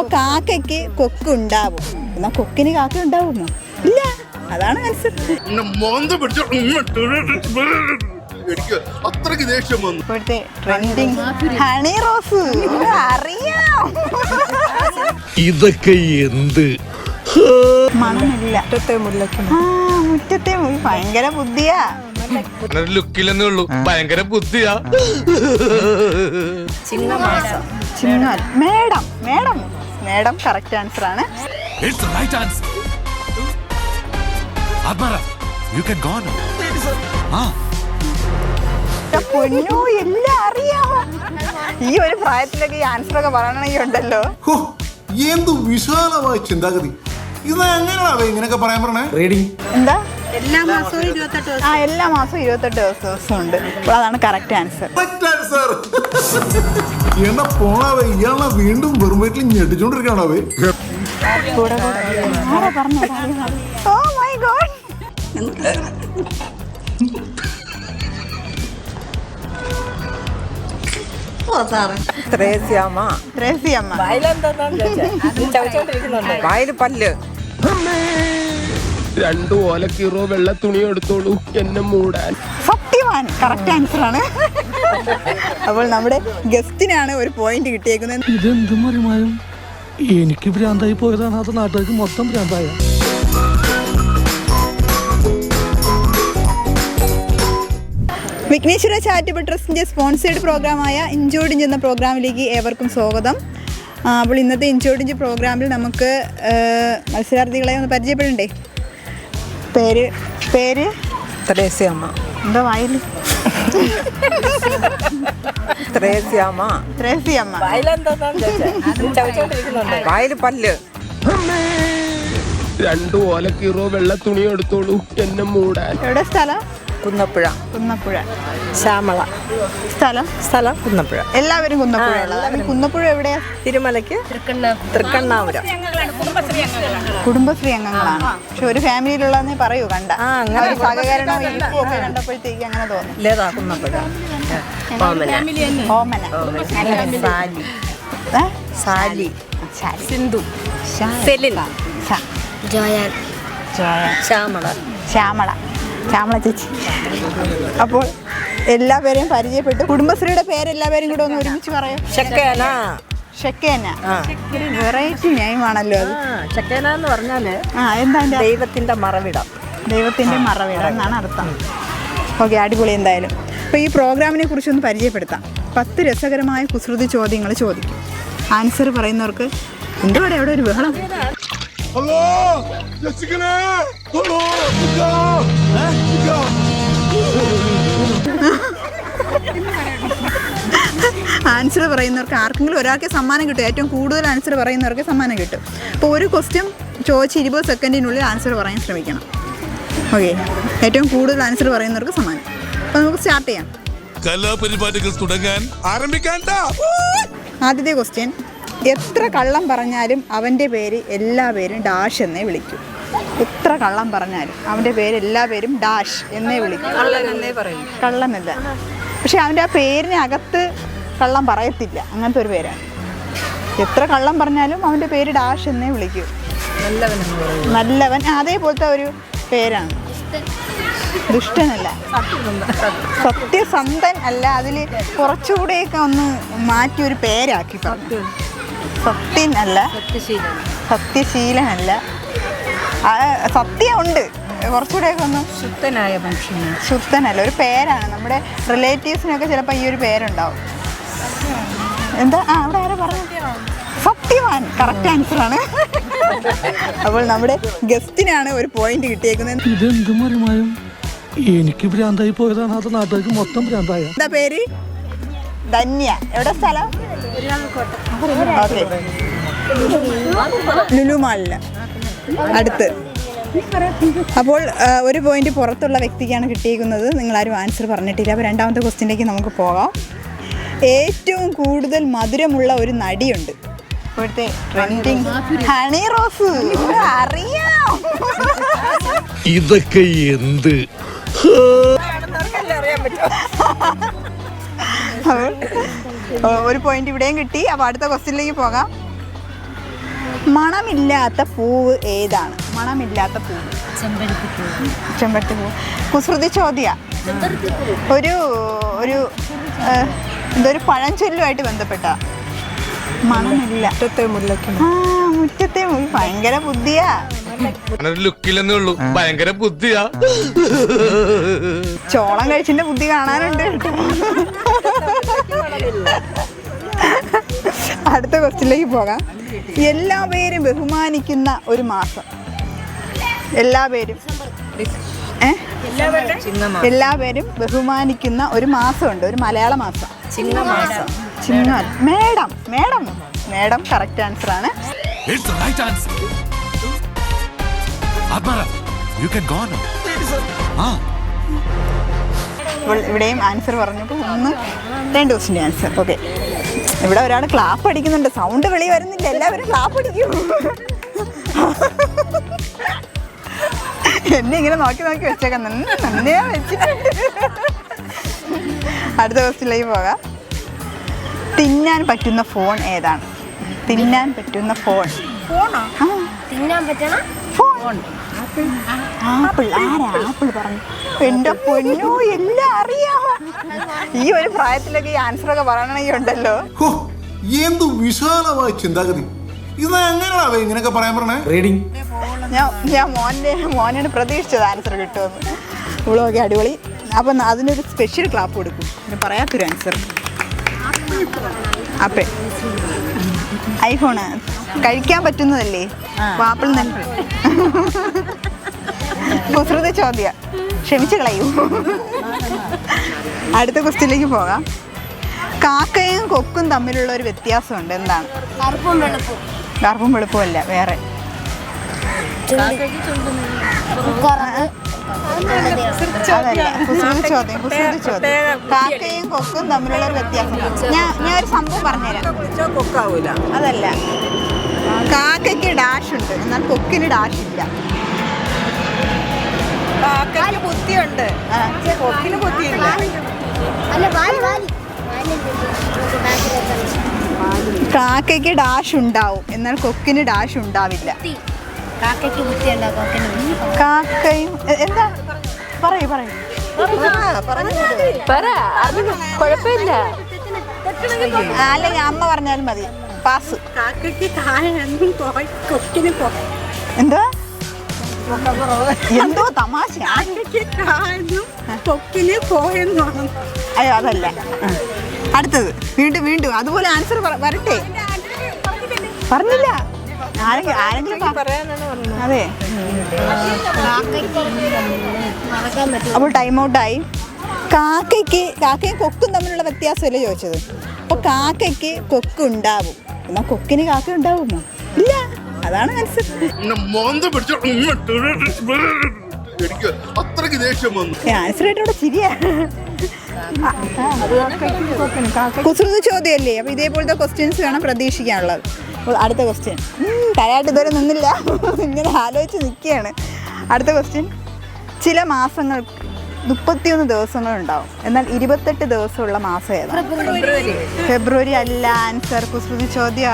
അപ്പൊ കാക്കയ്ക്ക് കൊക്ക് ഉണ്ടാവും എന്നാ കൊക്കിന് കാക്ക ഉണ്ടാവുമോ ഇല്ല. അതാണ് ആൻസർ എന്നെ മോന്ത പിടിച്ച എനിക്ക് അത്രയ്ക്ക് ദേഷ്യം വന്നു. ഇപ്പോഴത്തെ ട്രെൻഡിങ് ഹണി റോസ് അറിയാം. ഇതൊക്കെ എന്ത്? മണമില്ല. മുറ്റത്തെ മുല്ല ഭയങ്കര ബുദ്ധിയാ. ലുക്കില്ലെന്നേ ഉള്ളൂ. ഭയങ്കര ബുദ്ധിയാ. Chingal madam madam madam correct answer ആണ്. It's the right answer. Admara, you can go now. എന്റെ പൊന്നോ എല്ലാം അറിയാം. ഈ ഒരു പ്രായത്തിലൊക്കെ ഈ ആൻസർ ഒക്കെ പറയണമെങ്കിൽ ഉണ്ടല്ലോ. എന്ത് വിശാലമായ ചിന്താഗതി. ഇത് എങ്ങനെയാണ് ഇങ്ങനെയൊക്കെ പറയാൻ പറഞ്ഞേ? റീഡിങ് എന്താ? എല്ലാ മാസവും ഇരുപത്തെട്ട് ആ എല്ലാ മാസവും ഇരുപത്തെട്ട് ദിവസം ദിവസം ഉണ്ട്. അപ്പോൾ അതാണ് കറക്റ്റ് ആൻസർ ആൻസർ എന്നാ പോണാവേ ഇയാളെ വീണ്ടും വെറും വീട്ടിൽ ഞെട്ടിച്ചോണ്ടിരിക്കണാവേ കൂടെ കൂടെ. ആരാ പറഞ്ഞത്? Oh my God. Thresiamma. Thresiamma. വായിൽ പല്ല്. രണ്ടു ഓല കീറോ വെള്ള തുണി എടുത്തോളൂ. എന്നെ മൂടാൻ. സത്യവാൻ. കറക്റ്റ് ആൻസർ ആണ്. അപ്പോൾ നമ്മുടെ ഗസ്റ്റിനാണ് ഒരു പോയിന്റ് കിട്ടിയേക്കുന്നത്. ഇതെന്ത് മറിമായും? എനിക്ക് ഭ്രാന്തായി പോയതാണ് അത് നാട്ടുകാർക്ക് മൊത്തം ഭ്രാന്തായ. വിഘ്നേശ്വര ചാരിറ്റബിൾ ട്രസ്റ്റിന്റെ സ്പോൺസേഡ് പ്രോഗ്രാമായ ഇഞ്ചോടിഞ്ച് എന്ന പ്രോഗ്രാമിലേക്ക് ഏവർക്കും സ്വാഗതം. അപ്പോൾ ഇന്നത്തെ ഇഞ്ചോടിഞ്ച് പ്രോഗ്രാമിൽ നമുക്ക് മത്സരാർത്ഥികളെ ഒന്ന് പരിചയപ്പെടണ്ടേ? പേര് പേര്? ത്രേസ്യാമ്മ. എന്താ വായിൽ? ത്രേസ്യാമ്മ. ത്രേസ്യമ്മ. വായിൽ പല്ല്. രണ്ടു ഓലക്കീറോ വെള്ള തുണി എടുത്തോളൂ. എന്നെ മൂടാൻ. എവിടെ സ്ഥലം? കുന്നപ്പുഴ. കുന്നപ്പുഴ. ശ്യാമള. സ്ഥലം? സ്ഥലം കുന്നപ്പുഴ. എല്ലാവരും കുന്നപ്പുഴ കുന്നപ്പുഴ എവിടെയാ? തിരുമലയ്ക്ക്? തൃക്കണ്ണാപുരം. കുടുംബശ്രീ അംഗങ്ങളാണ് പക്ഷെ ഒരു ഫാമിലിയിലുള്ളതെന്നേ പറയൂ കണ്ട. അങ്ങനെ സഹകരണവും ഇരിപ്പും ഒക്കെ കണ്ടപ്പോഴത്തേക്ക് തോന്നി. ഓമന. സാലി. സിന്ധു. ജോയാൻ. ശ്യാമള. ശ്യാമള. ശ്യാമള ചേച്ചി. അപ്പോൾ എല്ലാവരെയും പരിചയപ്പെട്ടു. കുടുംബശ്രീയുടെ പേര് എല്ലാവരും കൂടെ ഒന്ന് ഒരുമിച്ച് പറയാം. ഷെക്കേന വെറൈറ്റി നെയിമാണല്ലോ അത്. ചക്കേന എന്ന് പറഞ്ഞാൽ ആ എന്താ ദൈവത്തിന്റെ മറവിടം. ദൈവത്തിന്റെ മറവിടം എന്നാണ് അർത്ഥം. ഓക്കെ അടിപൊളി എന്തായാലും. അപ്പോൾ ഈ പ്രോഗ്രാമിനെ കുറിച്ചൊന്ന് പരിചയപ്പെടുത്താം. പത്ത് രസകരമായ കുസൃതി ചോദ്യങ്ങൾ ചോദിക്കും. ആൻസർ പറയുന്നവർക്ക് എന്തുവാടെ അവിടെ ഒരു ബഹളം. ഹലോ ഹലോ ആൻസർ പറയുന്നവർക്ക് ആർക്കെങ്കിലും ഒരാൾക്ക് സമ്മാനം കിട്ടും. ഏറ്റവും കൂടുതൽ ആൻസർ പറയുന്നവർക്ക് സമ്മാനം കിട്ടും. അപ്പോൾ ഒരു ക്വസ്റ്റ്യൻ ചോദിച്ച് ഇരുപത് സെക്കൻഡിനുള്ളിൽ ആൻസർ പറയാൻ ശ്രമിക്കണം. ഓക്കെ ഏറ്റവും കൂടുതൽ ആൻസർ പറയുന്നവർക്ക് സമ്മാനം. അപ്പോൾ നമുക്ക് സ്റ്റാർട്ട് ചെയ്യാം. കലാപരിപാടികൾ തുടങ്ങാൻ ആരംഭിക്കാൻ ആദ്യത്തെ ക്വസ്റ്റ്യൻ എത്ര കള്ളം പറഞ്ഞാലും അവന്റെ പേര് എല്ലാ പേരും ഡാഷ് എന്നേ വിളിക്കൂ. എത്ര കള്ളം പറഞ്ഞാലും അവന്റെ പേര് എല്ലാ പേരും ഡാഷ് എന്നേ വിളിക്കും കള്ളനല്ല പക്ഷെ അവന്റെ ആ പേരിന് അകത്ത് കള്ളം പറയത്തില്ല. അങ്ങനത്തെ ഒരു പേരാണ്. എത്ര കള്ളം പറഞ്ഞാലും അവന്റെ പേര് ഡാഷ് എന്നേ വിളിക്കൂ. നല്ലവൻ നല്ലവൻ. അതേപോലത്തെ ഒരു പേരാണ്. ദുഷ്ടനല്ല. സത്യസന്ധൻ അല്ല. അതിൽ കുറച്ചുകൂടെയൊക്കെ ഒന്ന് മാറ്റി ഒരു പേരാക്കി പറഞ്ഞു. സത്യൻ അല്ല. സത്യശീലനല്ല. സത്യമുണ്ട്. കുറച്ചുകൂടെയൊക്കെ ഒന്ന് ശുദ്ധനായ മനുഷ്യനാണ്. ശുദ്ധനല്ല. ഒരു പേരാണ്. നമ്മുടെ റിലേറ്റീവ്സിനൊക്കെ ചിലപ്പോൾ ഈ ഒരു പേരുണ്ടാവും. എന്താ? ആ അവിടെ ആരാ പറഞ്ഞു കറക്റ്റ് ആൻസർ ആണ്. അപ്പോൾ നമ്മുടെ ഗസ്റ്റിനാണ് ഒരു പോയിന്റ് കിട്ടിയേക്കുന്നത്. എനിക്ക് ഭ്രാന്തായി പോയതാണ്. അത് നാട്ടുകാർക്ക് മൊത്തം ഭ്രാന്തായ. എന്താ പേര്? ധന്യ. എവിടെ സ്ഥലം? ലുലുമാളിൽ. ലുലു മാളിൽ അടുത്ത്. അപ്പോൾ ഒരു പോയിന്റ് പുറത്തുള്ള വ്യക്തിക്കാണ് കിട്ടിയിരിക്കുന്നത് നിങ്ങൾ ആരും ആൻസർ പറഞ്ഞിട്ടില്ല. അപ്പോൾ രണ്ടാമത്തെ ക്വസ്റ്റ്യനിലേക്ക് നമുക്ക് പോകാം. ഏറ്റവും കൂടുതൽ മധുരമുള്ള ഒരു നടിയുണ്ട്. ഇപ്പോഴത്തെ ട്രെൻഡിങ് ഹണി റോസ് അറിയാം. ഇതൊക്കെ എന്ത്? ഒരു പോയിന്റ് ഇവിടെയും കിട്ടി. അപ്പൊ അടുത്ത ക്വസ്റ്റ്യനിലേക്ക് പോകാം. മണമില്ലാത്ത പൂവ് ഏതാണ്? മണമില്ലാത്ത പൂവ്. ചെമ്പരത്തി പൂവ്. കുസൃതി ചോദ്യ. ഒരു ഒരു എന്തൊരു പഴഞ്ചൊല്ലുമായിട്ട് ബന്ധപ്പെട്ട മണമില്ല. മുറ്റത്തെ ആ മുറ്റത്തെ മുല്ല. ഭയങ്കര ബുദ്ധിയാ. ലുക്കില്ലെന്നേ ഉള്ളൂ. ഭയങ്കര ബുദ്ധിയാ. ചോളം കഴിച്ചിന്റെ ബുദ്ധി കാണാനുണ്ട്. കേട്ടോ അടുത്ത ക്വസ്റ്റിലേക്ക് പോകാം. എല്ലാ പേരും ബഹുമാനിക്കുന്ന ഒരു മാസം. എല്ലാ പേരും. ഏ? എല്ലാ പേരും ബഹുമാനിക്കുന്ന ഒരു മാസമുണ്ട്. ഒരു മലയാള മാസം. ചിങ്ങമാസം. Chingal madam madam madam correct answer ആണ്. ഇവിടെയും ആൻസർ പറഞ്ഞപ്പോൾ ഒന്ന് രണ്ട് ദിവസത്തിന്റെ ആൻസർ ഓക്കെ ഇവിടെ ഒരാൾ ക്ലാപ്പ് അടിക്കുന്നുണ്ട്. സൗണ്ട് വെളി വരുന്നില്ല. എല്ലാവരും ക്ലാപ്പ് അടിക്കും. എന്നെ ഇങ്ങനെ നോക്കി നോക്കി വെച്ചേക്കാം. നന്നേ വെച്ചിട്ടുണ്ട്. അടുത്ത ക്വസ്റ്റിലേക്ക് പോകാം. തിന്നാൻ പറ്റുന്ന ഫോൺ ഏതാണ്? തിന്നാൻ പറ്റുന്ന ഫോൺ ഫോണോ ആ? തിന്നാൻ പറ്റണ ഫോൺ ആപ്പിൾ. ആരാ ആപ്പിൾ പറഞ്ഞു എന്റെ പൊന്നോ എല്ലാം അറിയാം. ഈ ഒരു പ്രായത്തിലൊക്കെ ഈ ആൻസർ ഒക്കെ പറയണമെങ്കിൽ ഉണ്ടല്ലോ. എന്ത് വിശാലമായ ചിന്താഗതി. ഇത് എങ്ങനെയാണോ ഇങ്ങനെയൊക്കെ പറയാൻ പറഞ്ഞേ? റീഡിങ് ഞാൻ ഞാൻ മോന്റെ മോനാണ് പ്രതീക്ഷിച്ചത് ആൻസർ കിട്ടുമെന്ന്. ഇവളൊക്കെ അടിപൊളി. അപ്പം അതിനൊരു സ്പെഷ്യൽ ക്ലാപ്പ് കൊടുക്കും പറയാത്തൊരു ആൻസർ അപ്പേ ഐഫോണ് കഴിക്കാൻ പറ്റുന്നതല്ലേ വാപ്പിൾ ആപ്പിൾ തന്നെ കുസൃത ചോദ്യ ക്ഷമിച്ചു കളയൂ അടുത്ത ക്വസ്റ്റിലേക്ക് പോകാം കാക്കയും കൊക്കും തമ്മിലുള്ള ഒരു വ്യത്യാസമുണ്ട് എന്താണ് കറുപ്പും വെളുപ്പും അല്ല വേറെ അതല്ല കുസൃതി ചോദ്യം കുസൃതി ചോദ്യം. കാക്കയും കൊക്കും തമ്മിലുള്ള വ്യത്യാസം. ഞാൻ ഞാൻ ഒരു സംഭവം പറഞ്ഞുതരാം. കൊക്കാവൂല. അതല്ല. കാക്കയ്ക്ക് ഡാഷ് ഉണ്ട് എന്നാൽ കൊക്കിന് ഡാഷ് ഇല്ല. കാക്കയ്ക്ക് ബുദ്ധിയുണ്ട്. കൊക്കിന് ബുദ്ധിയില്ല. കാക്കയ്ക്ക് ഡാഷ് ഉണ്ടാവും എന്നാൽ കൊക്കിന് ഡാഷ് ഉണ്ടാവില്ല. കാക്കയ്ക്ക് കാക്കയും എന്താ? പറയൂ പറയൂ. കുഴപ്പമില്ല. അല്ലെങ്കിൽ അമ്മ പറഞ്ഞാലും മതി. പാസ്. കാക്കയ്ക്ക് കൊക്കിന് എന്താ എന്തോ? തമാശ കൊക്കിന് പോയെന്നും അയ്യോ അതല്ല. അടുത്തത്. വീണ്ടും വീണ്ടും. അതുപോലെ ആൻസർ വരട്ടെ. പറഞ്ഞില്ല. അതെ. അപ്പോൾ ടൈം ഔട്ടായി കാക്കയ്ക്ക് കാക്കയും കൊക്കും തമ്മിലുള്ള വ്യത്യാസമല്ലേ ചോദിച്ചത്? അപ്പോൾ കാക്കയ്ക്ക് കൊക്ക് ഉണ്ടാവും. എന്നാൽ കൊക്കിന് കാക്ക ഉണ്ടാവുമോ? ഇല്ല. അതാണ് ദേഷ്യം ആൻസർ ആയിട്ട് ഇവിടെ ചിരിയാ കുസൃതി ചോദ്യമല്ലേ? അപ്പോൾ ഇതേപോലത്തെ ക്വസ്റ്റ്യൻസ് വേണം പ്രതീക്ഷിക്കാനുള്ളത്. അപ്പോൾ അടുത്ത ക്വസ്റ്റ്യൻ കരയായിട്ട് ഇതുവരെ നിന്നില്ല. ഇങ്ങനെ ആലോചിച്ച് നിൽക്കുകയാണ്. അടുത്ത ക്വസ്റ്റ്യൻ ചില മാസങ്ങൾ മുപ്പത്തിയൊന്ന് ദിവസങ്ങളുണ്ടാവും എന്നാൽ ഇരുപത്തെട്ട് ദിവസമുള്ള മാസം ഏതാണ്? ഫെബ്രുവരി. അല്ല ആൻസർ കുസൃതി ചോദ്യ.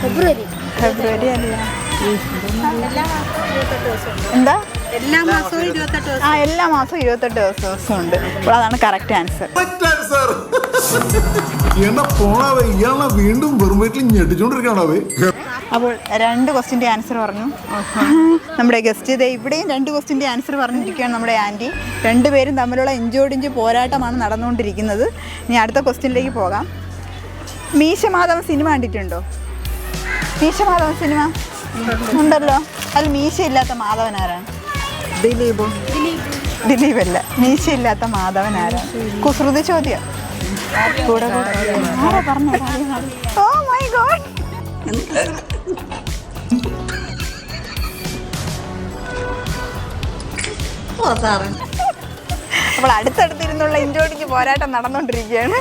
ഫെബ്രുവരി. അല്ല. എന്താ? എല്ലാ മാസവും ഇരുപത്തെട്ട് ദിവസം. ആ എല്ലാ മാസവും ഇരുപത്തെട്ട് ദിവസം ഉണ്ട് അപ്പോൾ അതാണ് കറക്റ്റ് ആൻസർ സാർ എന്നാ പോണാവേ ഇയാളെ വീണ്ടും വെറും വീട്ടിൽ ഞെട്ടിച്ചോണ്ടിരിക്കണാവേ അപ്പോൾ രണ്ട് ക്വസ്റ്റിന്റെ ആൻസർ പറഞ്ഞു. നമ്മുടെ ഗസ്റ്റ് ഇതേ ഇവിടെയും രണ്ട് ക്വസ്റ്റിന്റെ ആൻസർ പറഞ്ഞിരിക്കുകയാണ് നമ്മുടെ ആന്റി. രണ്ടുപേരും തമ്മിലുള്ള ഇഞ്ചോടിഞ്ച് പോരാട്ടമാണ് നടന്നുകൊണ്ടിരിക്കുന്നത്. ഇനി അടുത്ത ക്വസ്റ്റ്യനിലേക്ക് പോകാം. മീശമാധവ സിനിമ കണ്ടിട്ടുണ്ടോ? മീശമാധവൻ സിനിമ? ഉണ്ടല്ലോ. അതിൽ മീശയില്ലാത്ത മാധവൻ ആരാണ്? ദിലീപും. ദിലീപ്. അല്ല മീശയില്ലാത്ത മാധവൻ ആരാ? കുസൃതി ചോദ്യം. കൂടെ ഓ മൈ ഗോഡ്. അപ്പോൾ അടുത്തടുത്തിരുന്നുള്ള ഇഞ്ചോടിക്ക് പോരാട്ടം നടന്നുകൊണ്ടിരിക്കുകയാണ്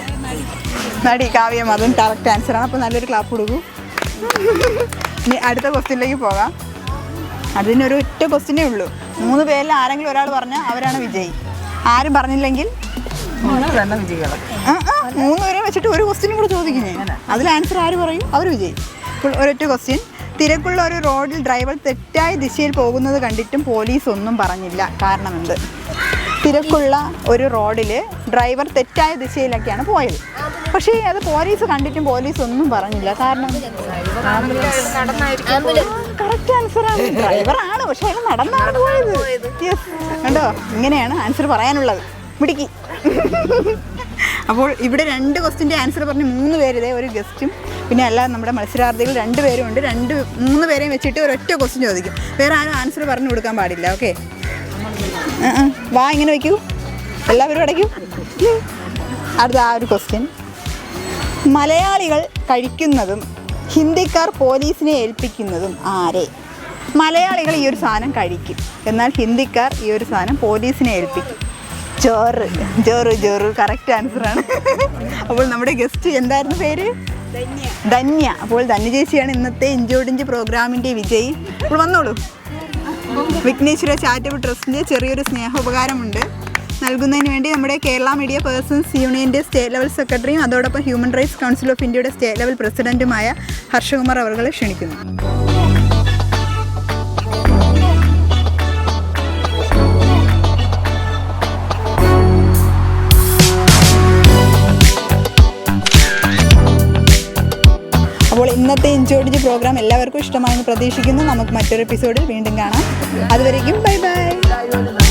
നടി കാവ്യം അതും കറക്റ്റ് ആൻസറാണ് അപ്പോൾ നല്ലൊരു ക്ലാപ്പ് കൊടുക്കൂ. ഇനി അടുത്ത ക്വസ്റ്റ്യനിലേക്ക് പോകാം. അതിനൊരു ഒറ്റ ക്വസ്റ്റ്യനേ ഉള്ളൂ. മൂന്ന് പേരിൽ ആരെങ്കിലും ഒരാൾ പറഞ്ഞാൽ അവരാണ് വിജയി. ആരും പറഞ്ഞില്ലെങ്കിൽ മൂന്ന് പേരെ വെച്ചിട്ട് ഒരു ക്വസ്റ്റ്യനും കൂടെ ചോദിക്കുന്നേ. അതിൽ ആൻസർ ആര് പറയും? അവർ വിജയി. ഒരൊറ്റ ക്വസ്റ്റ്യൻ തിരക്കുള്ള ഒരു റോഡിൽ ഡ്രൈവർ തെറ്റായ ദിശയിൽ പോകുന്നത് കണ്ടിട്ടും പോലീസ് ഒന്നും പറഞ്ഞില്ല. കാരണം എന്ത് തിരക്കുള്ള ഒരു റോഡിൽ ഡ്രൈവർ തെറ്റായ ദിശയിലൊക്കെയാണ് പോയത്. പക്ഷേ അത് പോലീസ് കണ്ടിട്ടും പോലീസ് ഒന്നും പറഞ്ഞില്ല. കാരണം? കറക്റ്റ് ആൻസറാണ് ഡ്രൈവറാണ് പക്ഷെ അയാൾ നടന്നാണ് പോയത്. കണ്ടോ? ഇങ്ങനെയാണ് ആൻസർ പറയാനുള്ളത്. മിടുക്കി. അപ്പോൾ ഇവിടെ രണ്ട് ക്വസ്റ്റിന്റെ ആൻസർ പറഞ്ഞ് മൂന്ന് പേര് ഇതേ ഒരു ഗസ്റ്റും പിന്നെ അല്ലാതെ നമ്മുടെ മത്സരാർത്ഥികൾ രണ്ട് പേരും ഉണ്ട്. രണ്ട് മൂന്ന് പേരെയും വെച്ചിട്ട് ഒരൊറ്റ ക്വസ്റ്റ്യൻ ചോദിക്കും. വേറെ ആരും ആൻസർ പറഞ്ഞു കൊടുക്കാൻ പാടില്ല ഓക്കെ വാ ഇങ്ങനെ വയ്ക്കൂ എല്ലാവരും അടയ്ക്കൂ. അടുത്ത ആ ഒരു ക്വസ്റ്റ്യൻ മലയാളികൾ കഴിക്കുന്നതും ഹിന്ദിക്കാർ പോലീസിനെ ഏൽപ്പിക്കുന്നതും ആരെ? മലയാളികൾ ഈ ഒരു സാധനം കഴിക്കും. എന്നാൽ ഹിന്ദിക്കാർ ഈ ഒരു സാധനം പോലീസിനെ ഏൽപ്പിക്കും. ചോറ് ചോറ് ചോറ് കറക്റ്റ് ആൻസറാണ് അപ്പോൾ നമ്മുടെ ഗസ്റ്റ് എന്തായിരുന്നു പേര്? ധന്യ. അപ്പോൾ ധന്യ ചേച്ചിയാണ് ഇന്നത്തെ ഇഞ്ചോടിഞ്ച് പ്രോഗ്രാമിന്റെ വിജയി. അപ്പോൾ വന്നോളൂ. വിഘ്നേശ്വര ചാറ്റബിൾ ട്രസ്റ്റിന്റെ ചെറിയൊരു സ്നേഹോപകാരമുണ്ട്. നൽകുന്നതിന് വേണ്ടി നമ്മുടെ കേരള മീഡിയ പേഴ്സൺസ് യൂണിയന്റെ സ്റ്റേറ്റ് ലെവൽ സെക്രട്ടറിയും അതോടൊപ്പം ഹ്യൂമൻ റൈറ്റ്സ് കൗൺസിൽ ഓഫ് ഇന്ത്യയുടെ സ്റ്റേറ്റ് ലെവൽ പ്രസിഡന്റുമായ ഹർഷകുമാർ അവർകളെ ക്ഷണിക്കുന്നു. അപ്പോൾ ഇന്നത്തെ ഇഞ്ചോടിഞ്ച് പ്രോഗ്രാം എല്ലാവർക്കും ഇഷ്ടമായെന്ന് പ്രതീക്ഷിക്കുന്നു. നമുക്ക് മറ്റൊരു എപ്പിസോഡിൽ വീണ്ടും കാണാം. അതുവരേക്കും ബൈ ബൈ.